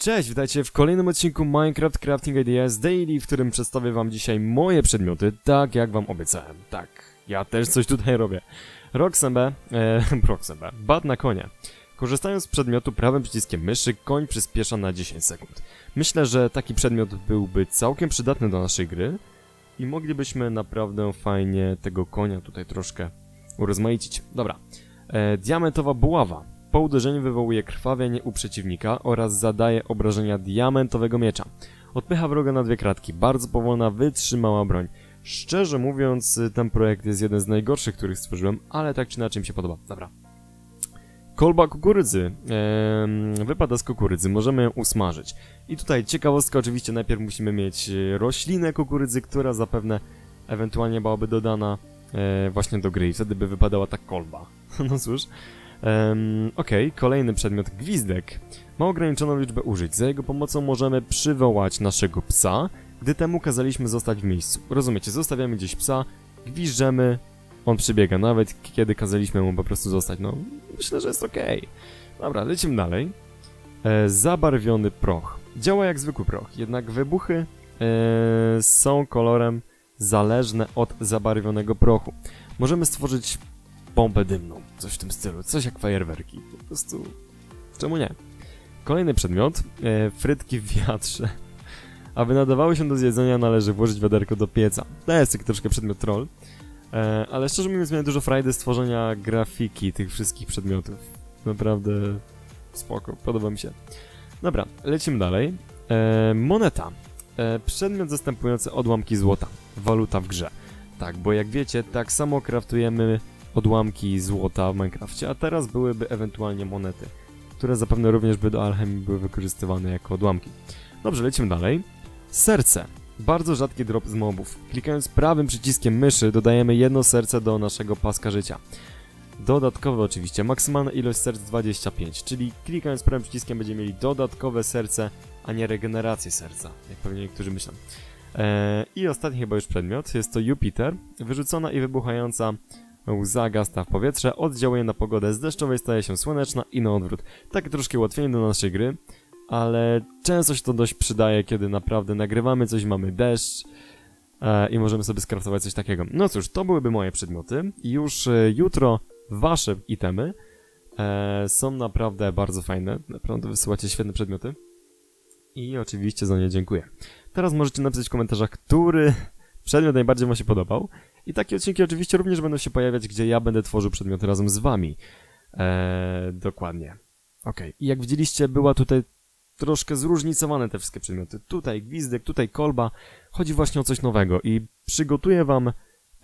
Cześć, witajcie w kolejnym odcinku Minecraft Crafting Ideas Daily, w którym przedstawię wam dzisiaj moje przedmioty, tak jak wam obiecałem. Tak, ja też coś tutaj robię. Roxembe, e, Roxembe, na konie. Korzystając z przedmiotu prawym przyciskiem myszy, koń przyspiesza na 10 sekund. Myślę, że taki przedmiot byłby całkiem przydatny do naszej gry i moglibyśmy naprawdę fajnie tego konia tutaj troszkę urozmaicić. Dobra, e, diamentowa buława. Po uderzeniu wywołuje krwawienie u przeciwnika oraz zadaje obrażenia diamentowego miecza. Odpycha wroga na dwie kratki. Bardzo powolna, wytrzymała broń. Szczerze mówiąc, ten projekt jest jeden z najgorszych, których stworzyłem, ale tak czy inaczej mi się podoba. Dobra. Kolba kukurydzy. Eee, wypada z kukurydzy. Możemy ją usmażyć. I tutaj ciekawostka, oczywiście najpierw musimy mieć e, roślinę kukurydzy, która zapewne ewentualnie byłaby dodana e, właśnie do gry i wtedy by wypadała ta kolba. no cóż. Um, okay, kolejny przedmiot, gwizdek. Ma ograniczoną liczbę użyć. Za jego pomocą możemy przywołać naszego psa, gdy temu kazaliśmy zostać w miejscu. Rozumiecie, zostawiamy gdzieś psa, gwiżdżemy, on przybiega, nawet kiedy kazaliśmy mu po prostu zostać. No, myślę, że jest. Okay. Dobra, lecimy dalej. E, zabarwiony proch. Działa jak zwykły proch, jednak wybuchy e, są kolorem zależne od zabarwionego prochu. Możemy stworzyć bombę dymną, coś w tym stylu, coś jak fajerwerki, po prostu... Czemu nie? Kolejny przedmiot, e, frytki w wiatrze. Aby nadawały się do zjedzenia, należy włożyć wiaderko do pieca. To jest taki troszkę przedmiot troll. E, ale szczerze mówiąc, miałem dużo frajdy stworzenia grafiki tych wszystkich przedmiotów. Naprawdę spoko, podoba mi się. Dobra, lecimy dalej. E, moneta. E, przedmiot zastępujący odłamki złota. Waluta w grze. Tak, bo jak wiecie, tak samo kraftujemy odłamki złota w Minecrafcie, a teraz byłyby ewentualnie monety, które zapewne również by do alchemii były wykorzystywane jako odłamki. Dobrze, lecimy dalej. Serce. Bardzo rzadki drop z mobów. Klikając prawym przyciskiem myszy dodajemy jedno serce do naszego paska życia. Dodatkowe oczywiście, maksymalna ilość serc 25, czyli klikając prawym przyciskiem będziemy mieli dodatkowe serce, a nie regenerację serca, jak pewnie niektórzy myślą. Eee, I ostatni chyba już przedmiot, jest to Jupiter, wyrzucona i wybuchająca Łza gasta w powietrze, oddziałuje na pogodę z deszczowej, staje się słoneczna i na odwrót. Takie troszkę ułatwienie do naszej gry, ale często się to dość przydaje, kiedy naprawdę nagrywamy coś, mamy deszcz e, i możemy sobie skraftować coś takiego. No cóż, to byłyby moje przedmioty już e, jutro wasze itemy e, są naprawdę bardzo fajne. Naprawdę wysyłacie świetne przedmioty. I oczywiście za nie dziękuję. Teraz możecie napisać w komentarzach, który przedmiot najbardziej wam się podobał. I takie odcinki oczywiście również będą się pojawiać, gdzie ja będę tworzył przedmioty razem z wami. Eee, dokładnie. Ok. I jak widzieliście, była tutaj troszkę zróżnicowane te wszystkie przedmioty. Tutaj gwizdek, tutaj kolba. Chodzi właśnie o coś nowego i przygotuję wam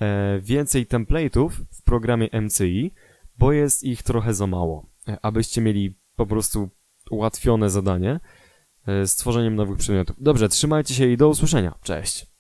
e, więcej template'ów w programie MCI, bo jest ich trochę za mało, e, abyście mieli po prostu ułatwione zadanie e, z tworzeniem nowych przedmiotów. Dobrze, trzymajcie się i do usłyszenia. Cześć!